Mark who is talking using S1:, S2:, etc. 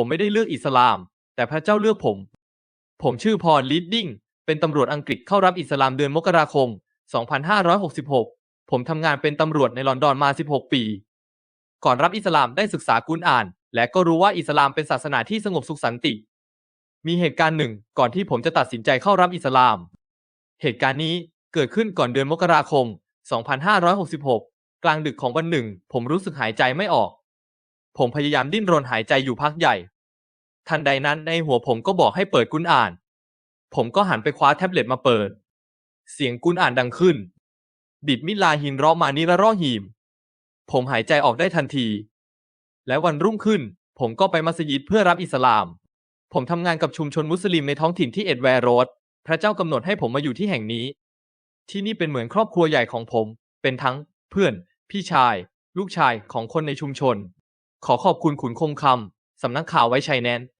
S1: ผมไม่ได้เลือกอิสลาม แต่พระเจ้าเลือกผม ผมชื่อพอลลิดดิ้ง เป็นตำรวจอังกฤษเข้ารับอิสลามเดือนมกราคม 2566 ผมทำงานเป็นตำรวจในลอนดอนมา 16 ปี ก่อนรับอิสลามได้ศึกษากุรอาน และก็รู้ว่าอิสลามเป็นศาสนาที่สงบสุขสันติ มีเหตุการณ์หนึ่งก่อนที่ผมจะตัดสินใจเข้ารับอิสลาม เหตุการณ์นี้เกิดขึ้นก่อนเดือนมกราคม 2566 กลางดึกของวันหนึ่ง ผมรู้สึกหายใจไม่ออก ผมพยายามดิ้นรนหายใจอยู่พักใหญ่ ทันใดนั้นในหัวผมก็บอกให้เปิดกุรอาน ผมก็หันไปคว้าแท็บเล็ตมาเปิด เสียงกุรอานดังขึ้น บิดมิลาฮินราะห์มานิละราะฮีมผมหายใจออกได้ทันที และวันรุ่งขึ้น ผมก็ไปมัสยิดเพื่อรับอิสลาม ผมทำงานกับชุมชนมุสลิมในท้องถิ่นที่เอ็ดแวร์โรดพระเจ้ากำหนดให้ผมมาอยู่ที่แห่งนี้ ที่นี่เป็นเหมือนครอบครัวใหญ่ของผม เป็นทั้งเพื่อน พี่ชาย ลูกชายของคนในชุมชน ขอขอบคุณขุนคงคำ สำนักข่าวไว้ชัยแนน